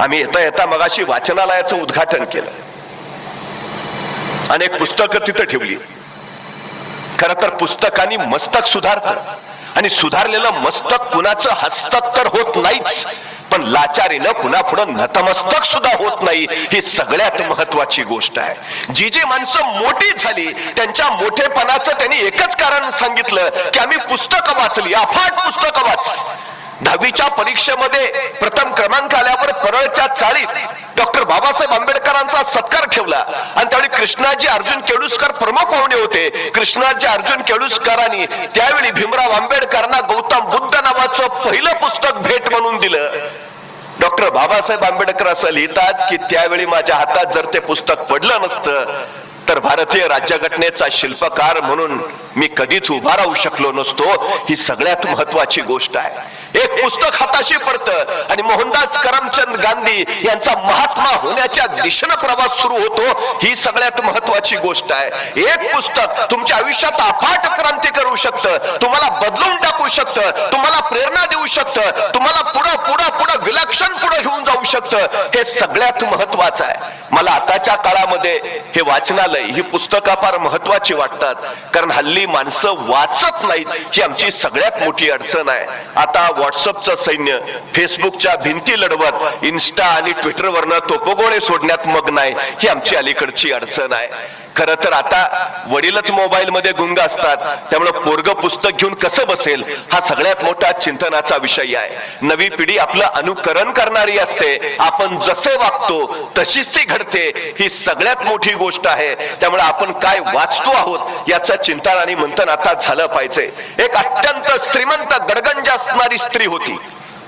आम्ही येता येता मगाशी वाचनालयाचं उद्घाटन केलं. अनेक पुस्तकं तिथं ठेवली. खर तर पुस्तकांनी मस्तक सुधारत. आणि सुधारलेलं मस्तक कुणाचं हस्तक तर होत नाहीच. पण लाचारीनं कुणा पुढं नतमस्तक सुद्धा होत नाही ही सगळ्यात महत्वाची गोष्ट आहे. जी जी माणसं मोठी झाली त्यांच्या मोठेपणाचं त्यांनी एकच कारण सांगितलं की आम्ही पुस्तकं वाचली अफाट पुस्तकं वाचली. दहावीच्या परीक्षेमध्ये प्रथम क्रमांक आल्यावर परळच्या चाळीत डॉक्टर बाबासाहेब आंबेडकरांचा सत्कार ठेवला. आणि त्यावेळी कृष्णाजी अर्जुन केळुसकर प्रमुख पाहुणे होते. कृष्णाजी अर्जुन केळुसकरांनी त्यावेळी भीमराव आंबेडकरांना गौतम बुद्ध नावाचं पहिलं पुस्तक भेट म्हणून दिलं. डॉक्टर बाबासाहेब आंबेडकर असं लिहितात की त्यावेळी माझ्या हातात जर ते पुस्तक पडलं नसतं तर भारतीय राज्यघटनेचा शिल्पकार म्हणून मी कधीच उभा राहू शकलो नसतो ही सगळ्यात महत्वाची गोष्ट आहे. एक पुस्तक हाताशी पडतं आणि मोहनदास करमचंद गांधी यांचा महात्मा होण्याच्या दिशेनं प्रवास सुरू होतो ही सगळ्यात महत्वाची गोष्ट आहे. एक पुस्तक तुमच्या आयुष्यात अफाट क्रांती करू शकतं तुम्हाला बदलून टाकू शकतं तुम्हाला प्रेरणा देऊ शकतं तुम्हाला पुढं पुढं पुढं विलक्षण काय घेऊन जाऊ शकतं हे सगळ्यात महत्वाचं आहे. मला आताच्या काळामध्ये हे वाचनालय ही पुस्तकं फार महत्वाची वाटतात. कारण हल्ली माणसं वाचत नाहीत ही आमची सगळ्यात मोठी अडचण आहे. आता व्हॉट्सअपचं सैन्य फेसबुकच्या भिंती लढवत इन्स्टा आणि ट्विटरवरनं तोपगोळे सोडण्यात मग नाही ही आमची अलीकडची अडचण आहे. खर तर आता वडीलच मोबाईल मध्ये गुंग असतात. त्यामुळे पोरग पुस्तक घेऊन कसं बसेल? हा सगळ्यात मोठा चिंतनाचा विषय आहे. नवी पिढी आपलं अनुकरण करणारी असते. आपण जसे वागतो तशीच ती घडते. ही सगळ्यात मोठी गोष्ट आहे. त्यामुळे आपण काय वाचतो आहोत याचं चिंतन आणि मंथन आता झालं पाहिजे. एक अत्यंत श्रीमंत गडगंज असणारी स्त्री होती.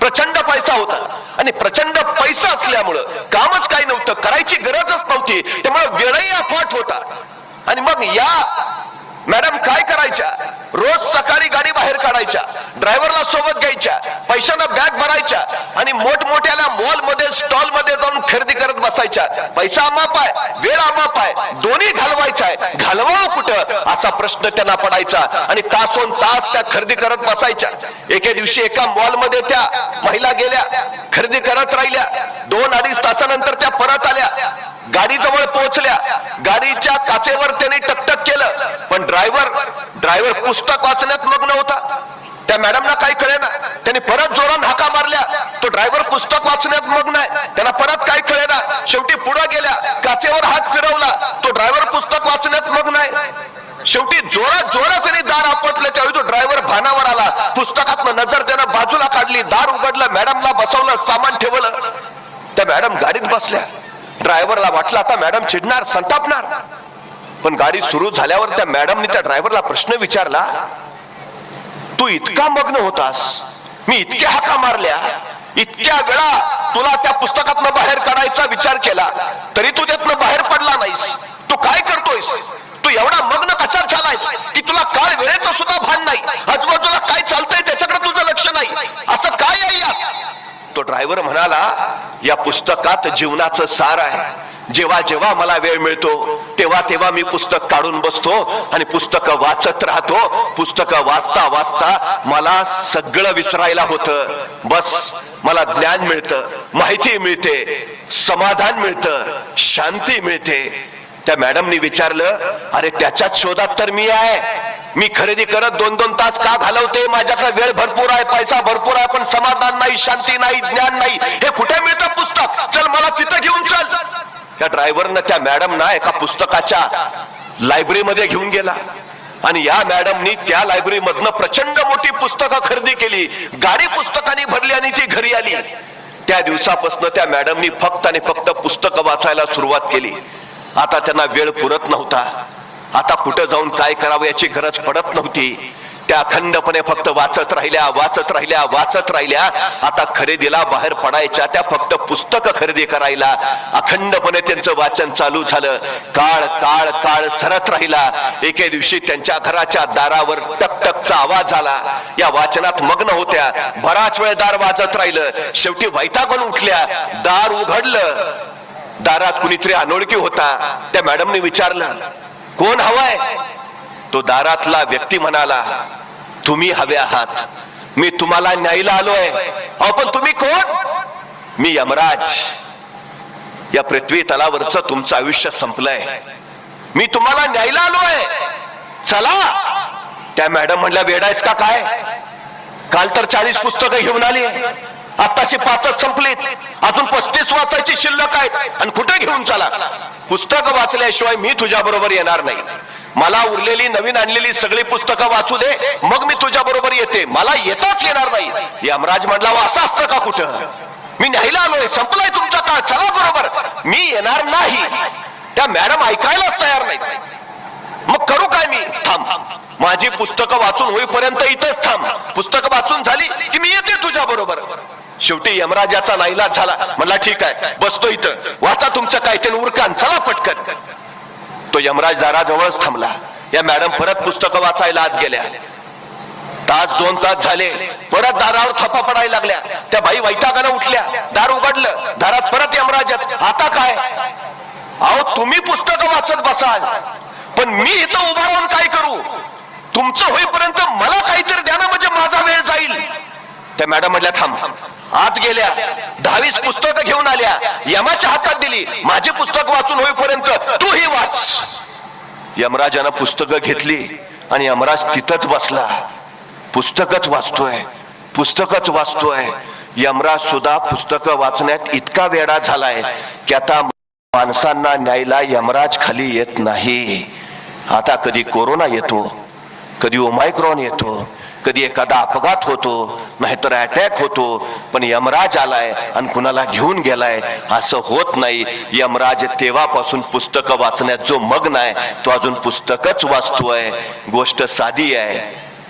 प्रचंड पैसा होता. आणि प्रचंड पैसा असल्यामुळं कामच काही नव्हतं. करायची गरजच नव्हती. त्यामुळे वेळही अफाट होता. आणि मग या मॅडम काय करायच्या रोज सकाळी गाडी बाहेर काढायच्या ड्रायव्हरला सोबत घ्यायच्या पैशांना बॅग भरायच्या आणि मोठमोठ्याला मॉलमध्ये स्टॉलमध्ये जाऊन खरेदी करत बसायच्या. पैसा अमाप आहे वेळ अमाप आहे दोन्ही घालवायचा आहे घालवावं कुठं? असा प्रश्न त्यांना पडायचा आणि तासोन तास त्या खरेदी करत बसायच्या. एके दिवशी एका मॉलमध्ये त्या महिला गेल्या खरेदी करत राहिल्या. दोन अडीच तासानंतर त्या परत आल्या. गाडीजवळ पोहोचल्या. गाडीच्या काचेवर त्यांनी टकटक केलं. पण ड्रायव्हर ड्रायव्हर पुस्तक वाचण्यात मग्न होता. त्या मॅडमना काही कळेना. त्यांनी परत जोरान हाका मारल्या. तो ड्रायव्हर पुस्तक वाचण्यात मग नाही त्यांना परत काही कळेना. शेवटी पुढे गेल्या. काचेवर हात फिरवला. तो ड्रायव्हर पुस्तक वाचण्यात मग नाही शेवटी जोरात जोरात त्यांनी दार आपटलं. त्यावेळी तो ड्रायव्हर भानावर आला. पुस्तकात नजर त्यानं बाजूला काढली. दार उघडलं. मॅडमला बसवलं. सामान ठेवलं. त्या मॅडम गाडीत बसल्या. ड्रायव्हरला वाटलं आता मॅडम चिडणार संतापणार. पण गाडी सुरू झाल्यावर त्या मॅडमने त्या ड्रायव्हरला प्रश्न विचारला तू इतका मग्न होतास. मी इतक्या हाका मारल्या. इतक्या वेळा तुला त्या पुस्तकातनं बाहेर काढायचा विचार केला. तरी तू त्यातनं बाहेर पडला नाहीस. तू काय करतोयस? तू एवढा मग्न कशात झालायस की तुला काळ वेळेचं सुद्धा भान नाही? आजूबाजूला काय चालतंय त्याच्याकडे तुझं लक्ष नाही. असं काय आहे यात? तो ड्रायव्हर म्हणाला या पुस्तकात जीवनाचं सार आहे. जेव्हा जेव्हा मला वेळ मिळतो तेव्हा तेव्हा मी पुस्तक काढून बसतो आणि पुस्तक वाचत राहतो. पुस्तक वाचता वाचता मला सगळं विसरायला होतं. बस मला ज्ञान मिळतं माहिती मिळते समाधान मिळतं शांती मिळते. त्या मॅडमनी विचारलं अरे त्याच्याच शोधात तर मी आहे. मी खरेदी करत दोन दोन तास का घालवते? माझ्याकडे वेळ भरपूर आहे पैसा भरपूर आहे पण समाधान नाही शांती नाही ज्ञान नाही. हे कुठे मिळतं पुस्तक? चल मला तिथं घेऊन चल. त्या ड्रायव्हरनं त्या मॅडम ना एका पुस्तकाच्या लायब्ररीमध्ये घेऊन गेला. आणि या मॅडमनी त्या लायब्ररी मधनं प्रचंड मोठी पुस्तकं खरेदी केली. गाडी पुस्तकांनी भरली आणि ती घरी आली. त्या दिवसापासून त्या मॅडमनी फक्त आणि फक्त पुस्तकं वाचायला सुरुवात केली. आता त्यांना वेळ पुरत नव्हता. आता कुठं जाऊन काय करावं याची गरज पडत नव्हती. त्या अखंडपणे फक्त वाचत राहिल्या वाचत राहिल्या वाचत राहिल्या. आता खरेदीला बाहेर पडायच्या त्या फक्त पुस्तक खरेदी करायला. अखंडपणे त्यांचं वाचन चालू झालं. काळ काळ काळ सरत राहिला. एके दिवशी त्यांच्या घराच्या दारावर टकटकचा आवाज आला. या वाचनात मग्न होत्या. बराच वेळ दार वाजत राहिलं. शेवटी वैतागून उठल्या. दार उघडलं. दारात कुणीतरी अनोळखी होता. त्या मॅडमने विचारलं कोण हवाय? तो दारातला व्यक्ती म्हणाला तुम्ही हवे आहात. मी तुम्हाला न्यायला आलोय. अहो पण तुम्ही कोण? मी यमराज. या पृथ्वी तलावरचं तुमचं आयुष्य संपलंय. मी तुम्हाला न्यायला आलोय. चला. त्या मॅडम म्हणल्या वेडायस का काय? काल तर चाळीस पुस्तकं घेऊन आली. आताशी पाचच संपलीत. अजून पस्तीस वाचायची शिल्लक आहेत. आणि कुठे घेऊन चला? पुस्तक वाचल्याशिवाय मी तुझ्या बरोबर येणार नाही. मला उरलेली नवीन आणलेली सगळी पुस्तकं वाचू दे मग मी तुझ्या बरोबर येते. मला येताच येणार नाही. यमराज म्हणला "वा, असं असतं का कुठं? मी न्यायला आलोय संपलाय तुमचा काळ चला बरोबर. मी येणार नाही. त्या मॅडम ऐकायलाच तयार नाही मग करू काय मी? थांब. माझी पुस्तकं वाचून होईपर्यंत इथंच थांब. पुस्तकं वाचून झाली की मी येते तुझ्या बरोबर. शेवटी यमराजाचा नाईलाज झाला. म्हणला ठीक आहे. बसतो इथं. वाचा तुमचं काय ते उरकान. चला पटकन. तो यमराज दाराजवळच थांबला. या मॅडम परत पुस्तकं वाचायला आत गेल्या. तास दोन तास झाले. परत दारावर थप्पा पडायला लागल्या. त्या बाई वैतागानं उठल्या. दार उघडलं. दारात परत यमराजच. आता काय? अहो तुम्ही पुस्तकं वाचत बसाल. पण मी इथं उभा राहून काय करू? तुमचं होईपर्यंत मला काहीतरी द्या ना म्हणजे माझा वेळ जाईल. त्या मॅडम म्हटल्या थांब. आत गेल्या. दहावीस पुस्तकं घेऊन आल्या. यमाच्या हातात दिली. माझी पुस्तक वाचून होईपर्यंत तू ही वाच. यमराजानं पुस्तकं घेतली आणि यमराज तिथंच बसला. पुस्तकच वाचतोय. पुस्तकच वाचतोय. यमराज सुद्धा पुस्तकं वाचण्यात इतका वेडा झालाय की आता माणसांना न्यायला यमराज खाली येत नाही. आता कधी कोरोना येतो कधी ओमायक्रॉन येतो कधी एखादा अपघात होतो नाहीतर अटॅक होतो पण यमराज आलाय आणि कुणाला घेऊन गेलाय असं होत नाही. यमराज तेव्हापासून पुस्तकं वाचण्यात जो मग्न आहे तो अजून पुस्तकच वाचतोय. गोष्ट साधी आहे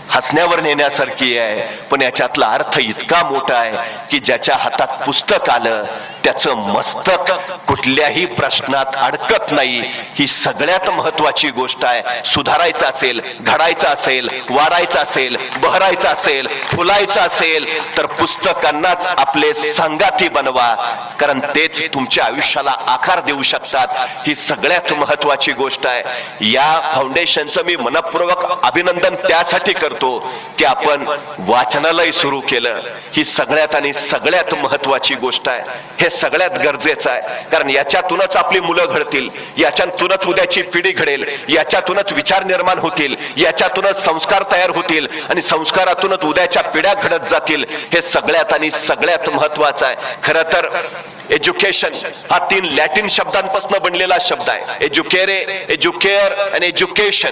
हसण्यावर नेण्यासारखी आहे पण याच्यातला अर्थ इतका मोठा आहे की ज्याच्या हातात पुस्तक आलं त्याचं मस्तक कुठल्याही प्रश्नात अडकत नाही. ही सगळ्यात महत्वाची गोष्ट आहे. सुधारायचं असेल घडायचं असेल वाढायचं असेल बहरायचं असेल फुलायचं असेल तर पुस्तकांनाच आपले संगाती बनवा. कारण तेच तुमच्या आयुष्याला आकार देऊ शकतात. ही सगळ्यात महत्वाची गोष्ट आहे. या फाउंडेशनचं मी मनपूर्वक अभिनंदन त्यासाठी करतो की आपण वाचनालय सुरू केलं. ही सगळ्यात आणि सगळ्यात महत्वाची गोष्ट आहे. हे सगळ्यात गरजेचं आहे. कारण याच्यातूनच आपली मुलं घडतील. याच्यातूनच उद्याची पिढी घडेल. याच्यातूनच विचार निर्माण होतील. याच्यातूनच संस्कार तयार होतील. आणि संस्कारातूनच उद्याच्या पिढ्या घडत जातील. हे सगळ्यात आणि सगळ्यात महत्वाचं आहे. खरं तर एज्युकेशन हा तीन लॅटिन शब्दांपासून बनलेला शब्द आहे. एज्युकेरे एज्युकेअर आणि एज्युकेशन.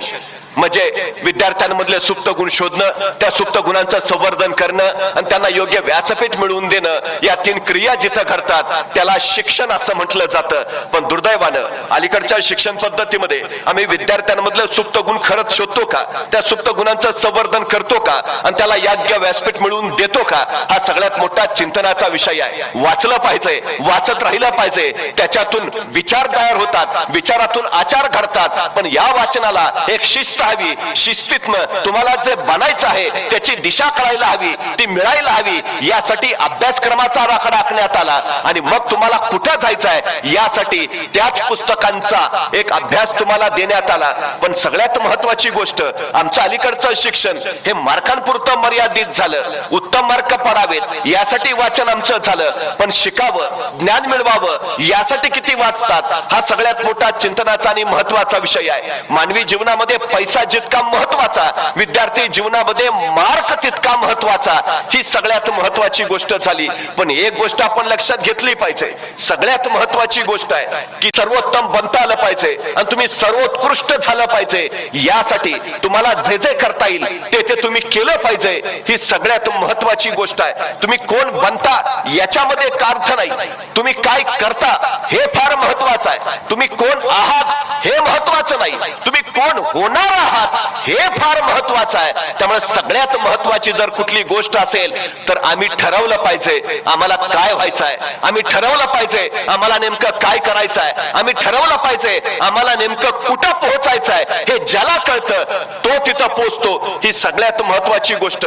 म्हणजे विद्यार्थ्यांमधले सुप्त गुण शोधणं त्या सुप्त गुणांचं संवर्धन करणं आणि त्यांना योग्य व्यासपीठ मिळवून देणं या तीन क्रिया जिथं घडतात त्याला शिक्षण असं म्हटलं जातं. पण दुर्दैवानं अलीकडच्या शिक्षण पद्धतीमध्ये आम्ही विद्यार्थ्यांमधलं सुप्त गुण खरंच शोधतो का? त्या सुप्त गुणांचं संवर्धन करतो का? आणि त्याला योग्य व्यासपीठ मिळवून देतो का? हा सगळ्यात मोठा चिंतनाचा विषय आहे. वाचलं पाहिजे वाचत राहिलं पाहिजे. त्याच्यातून विचार तयार होतात विचारातून आचार घडतात. पण या वाचनाला एक शिस्त हवी शिस्तीतनं तुम्हाला जे बनायचं आहे त्याची दिशा करायला हवी ती मिळायला हवी यासाठी अभ्यासक्रमाचा आराखडा आखण्यात आला. आणि मग तुम्हाला कुठं जायचं आहे यासाठी त्याच पुस्तकांचा एक अभ्यास तुम्हाला देण्यात आला. पण सगळ्यात महत्वाची गोष्ट आमचं अलीकडचं शिक्षण हे मार्कांपुरतं मर्यादित झालं. उत्तम मार्क पडावेत यासाठी वाचन आमचं झालं. पण शिकावं ज्ञान मिळवावं यासाठी किती वाचतात हा सगळ्यात मोठा चिंतनाचा आणि महत्त्वाचा विषय आहे. मानवी जीवनामध्ये पैसा जितका महत्त्वाचा विद्यार्थी जीवनामध्ये मार्क तितका महत्त्वाचा. ही सगळ्यात महत्वाची गोष्ट झाली. पण एक गोष्ट आपण लक्षात घेतली पाहिजे. सगळ्यात महत्वाची गोष्ट आहे की सर्वोत्तम बनता आलं पाहिजे आणि तुम्ही सर्वोत्कृष्ट झालं पाहिजे. यासाठी तुम्हाला जे जे करता येईल ते ते तुम्ही केलं पाहिजे. ही सगळ्यात महत्वाची गोष्ट आहे. तुम्ही कोण बनता याच्यामध्ये एक अर्थ नाही. तुम्ही काय करता हे फार महत्वाचं आहे. तुम्ही कोण आहात हे महत्वाचं नाही. तुम्ही कोण होणार आहात हे फार महत्वाचं आहे. त्यामुळे सगळ्यात महत्वाची जर कुठली गोष्ट असेल तर आम्ही ठरवलं पाहिजे आम्हाला काय व्हायचं आहे. आम्ही ठरवलं पाहिजे आम्हाला नेमकं काय करायचं आहे. आम्ही ठरवलं पाहिजे आम्हाला नेमकं कुठं पोहोचायचं आहे हे ज्याला कळतं तो तिथं पोहोचतो. ही सगळ्यात महत्वाची गोष्ट